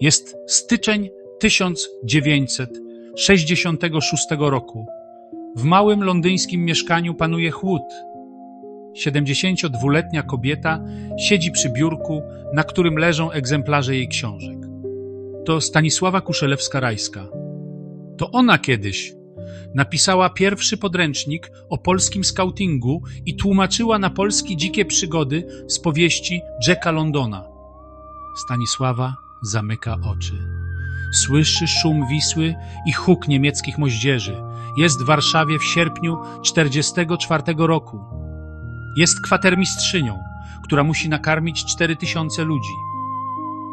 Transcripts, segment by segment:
Jest styczeń 1966 roku. W małym londyńskim mieszkaniu panuje chłód. 72-letnia kobieta siedzi przy biurku, na którym leżą egzemplarze jej książek. To Stanisława Kuszelewska-Rajska. To ona kiedyś napisała pierwszy podręcznik o polskim skautingu i tłumaczyła na polski dzikie przygody z powieści Jacka Londona. Stanisława zamyka oczy. Słyszy szum Wisły i huk niemieckich moździerzy. Jest w Warszawie w sierpniu 44 roku. Jest kwatermistrzynią, która musi nakarmić 4000 ludzi.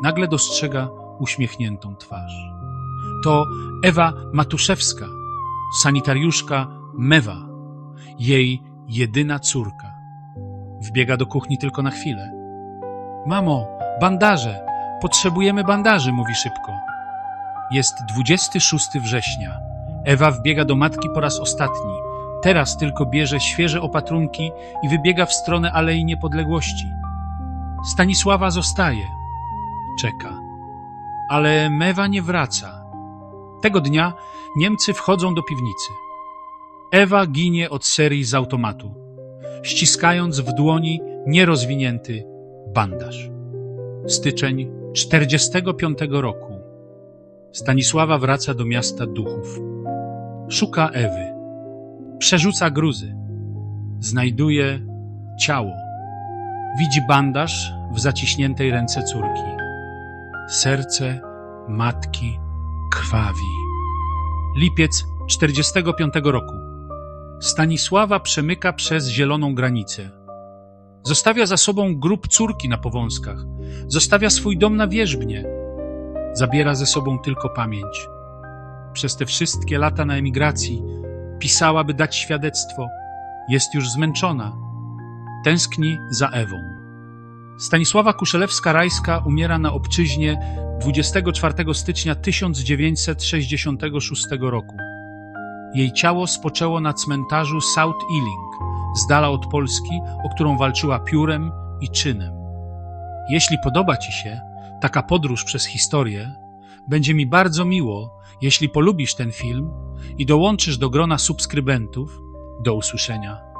Nagle dostrzega uśmiechniętą twarz. To Ewa Matuszewska, sanitariuszka Mewa, jej jedyna córka. Wbiega do kuchni tylko na chwilę. Mamo, bandaże! Potrzebujemy bandaży, mówi szybko. Jest 26 września. Ewa wbiega do matki po raz ostatni. Teraz tylko bierze świeże opatrunki i wybiega w stronę Alei Niepodległości. Stanisława zostaje. Czeka. Ale Mewa nie wraca. Tego dnia Niemcy wchodzą do piwnicy. Ewa ginie od serii z automatu, ściskając w dłoni nierozwinięty bandaż. Styczeń 45 roku. Stanisława wraca do miasta duchów. Szuka Ewy. Przerzuca gruzy. Znajduje ciało. Widzi bandaż w zaciśniętej ręce córki. Serce matki krwawi. Lipiec 45 roku. Stanisława przemyka przez zieloną granicę. Zostawia za sobą grób córki na powązkach. Zostawia swój dom na wierzbnie. Zabiera ze sobą tylko pamięć. Przez te wszystkie lata na emigracji pisała, by dać świadectwo. Jest już zmęczona. Tęskni za Ewą. Stanisława Kuszelewska-Rajska umiera na obczyźnie 24 stycznia 1966 roku. Jej ciało spoczęło na cmentarzu South Ealing, z dala od Polski, o którą walczyła piórem i czynem. Jeśli podoba Ci się taka podróż przez historię, będzie mi bardzo miło, jeśli polubisz ten film i dołączysz do grona subskrybentów. Do usłyszenia.